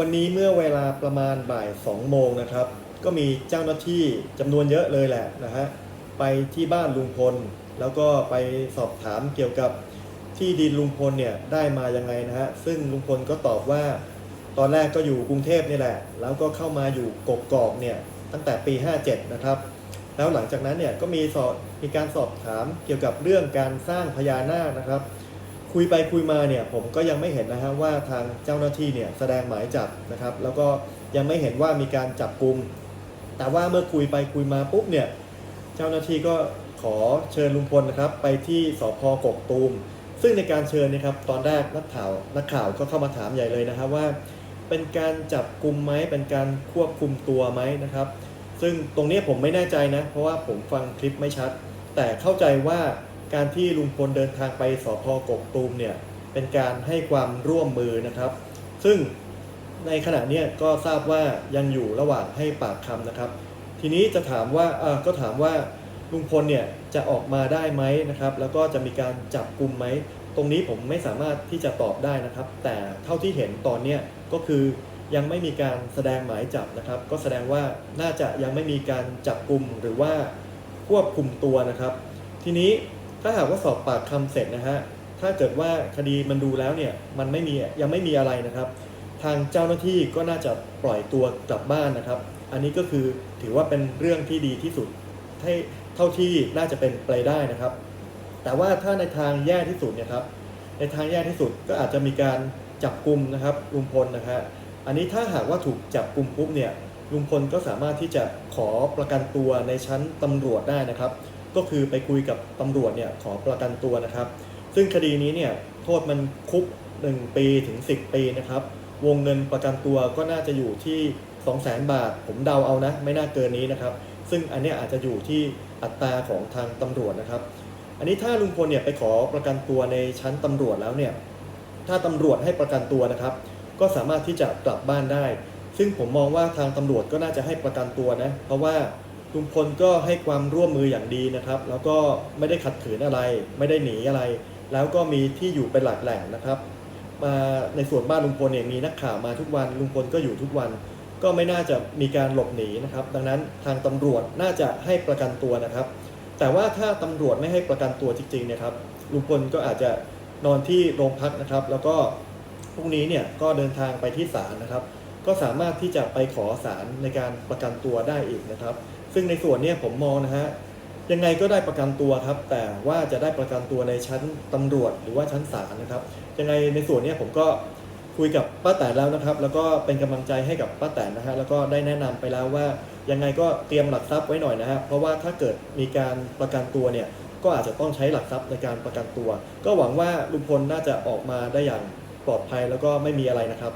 วันนี้เมื่อเวลาประมาณบ่าย2โมงนะครับ ก็มีเจ้าหน้าที่จำนวนเยอะเลยแหละนะฮะไปที่บ้านลุงพล แล้วก็ไปสอบถามเกี่ยวกับที่ดินลุงพลเนี่ยได้มายังไงนะฮะซึ่งลุงพลก็ตอบว่า ตอนแรกก็อยู่กรุงเทพนี่แหละ แล้วก็เข้ามาอยู่กกอกเนี่ยตั้งแต่ปี 57 นะครับ แล้วหลังจากนั้นเนี่ยก็มีสอบมีการสอบถามเกี่ยวกับเรื่องการสร้างพญานาคนะครับ คุยไปคุยมาเนี่ยผมก็ยังไม่เห็นนะฮะว่าทางเจ้าหน้าที่เนี่ยแสดงหมายจับนะครับ แล้วก็ยังไม่เห็นว่ามีการจับกลุ่มแต่ว่าเมื่อคุยไปคุยมาปุ๊บเนี่ยเจ้าหน้าที่ก็ขอเชิญลุงพลนะครับ ไปที่สพกกตูม ซึ่งในการเชิญเนะครับตอนแรกนักข่าวนักข่าวก็เข้ามาถามใหญ่เลยนะครับว่า เป็นการจับกลุ่มไหมเป็นการควบคุมตัวไหมนะครับ ซึ่งตรงนี้ผมไม่แน่ใจนะ เพราะว่าผมฟังคลิปไม่ชัด แต่เข้าใจว่า การที่ลุงพลเดินทางไปสพกกตูมเนี่ยเป็นการให้ความร่วมมือนะครับ ซึ่งในขณะนี้ก็ทราบว่ายังอยู่ระหว่างให้ปากคำนะครับ ทีนี้จะถามว่าเออก็ถามว่าลุงพลเนี่ยจะออกมาได้ไหมนะครับ แล้วก็จะมีการจับกลุ่มไหม ตรงนี้ผมไม่สามารถที่จะตอบได้นะครับ แต่เท่าที่เห็นตอนนี้ก็คือยังไม่มีการแสดงหมายจับนะครับ ก็แสดงว่าน่าจะยังไม่มีการจับกลุ่มหรือว่าควบคุมตัวนะครับ ทีนี้ ถ้าหากว่าสอบปากคำเสร็จนะฮะถ้าเกิดว่าคดีมันดูแล้วเนี่ยมันไม่มียังไม่มีอะไรนะครับ ทางเจ้าหน้าที่ก็น่าจะปล่อยตัวกลับบ้านนะครับ อันนี้ก็คือถือว่าเป็นเรื่องที่ดีที่สุดให้เท่าที่น่าจะเป็นไปได้นะครับ แต่ว่าถ้าในทางแย่ที่สุดเนี่ยครับในทางแย่ที่สุดก็อาจจะมีการจับกลุ่มนะครับลุงพลนะฮะอันนี้ถ้าหากว่าถูกจับกลุ่มปุ๊บเนี่ยลุงพลก็สามารถที่จะขอประกันตัวในชั้นตำรวจได้นะครับ ก็คือไปคุยกับตำรวจเนี่ยขอประกันตัวนะครับ ซึ่งคดีนี้เนี่ยโทษมันคุก 1 ปีถึง 10 ปีนะครับ วงเงินประกันตัวก็น่าจะอยู่ที่ 200,000 บาท ผมเดาเอานะ ไม่น่าเกินนี้นะครับ ซึ่งอันนี้อาจจะอยู่ที่อัตราของทางตำรวจนะครับ อันนี้ถ้าลุงพลเนี่ยไปขอประกันตัวในชั้นตำรวจแล้วเนี่ยถ้าตำรวจให้ประกันตัวนะครับ ก็สามารถที่จะกลับบ้านได้ ซึ่งผมมองว่าทางตำรวจก็น่าจะให้ประกันตัวนะ เพราะว่า ลุงพลก็ให้ความร่วมมืออย่างดีนะครับ แล้วก็ไม่ได้ขัดขืนอะไร ไม่ได้หนีอะไร แล้วก็มีที่อยู่เป็นหลักแหล่งนะครับ มาในส่วนบ้านลุงพลเนี่ยมีนักข่าวมาทุกวันลุงพลก็อยู่ทุกวัน ก็ไม่น่าจะมีการหลบหนีนะครับ ดังนั้นทางตำรวจน่าจะให้ประกันตัวนะครับ แต่ว่าถ้าตำรวจไม่ให้ประกันตัวจริงๆเนะครับลุงพลก็อาจจะนอนที่โรงพักนะครับ แล้วก็พรุ่งนี้เนี่ยก็เดินทางไปที่ศาลนะครับ ก็สามารถที่จะไปขอศาลในการประกันตัวได้อีกนะครับ ซึ่งในส่วนนี้ผมมองนะฮะยังไงก็ได้ประกันตัวครับ แต่ว่าจะได้ประกันตัวในชั้นตำรวจหรือว่าชั้นศาลนะครับ ยังไงในส่วนนี้ผมก็คุยกับป้าแตนแล้วนะครับ แล้วก็เป็นกำลังใจให้กับป้าแตนนะฮะแล้วก็ได้แนะนำไปแล้วว่ายังไงก็เตรียมหลักทรัพย์ไว้หน่อยนะฮะเพราะว่าถ้าเกิดมีการประกันตัวเนี่ยก็อาจจะต้องใช้หลักทรัพย์ในการประกันตัว ก็หวังว่าลุงพลน่าจะออกมาได้อย่างปลอดภัยแล้วก็ไม่มีอะไรนะครับ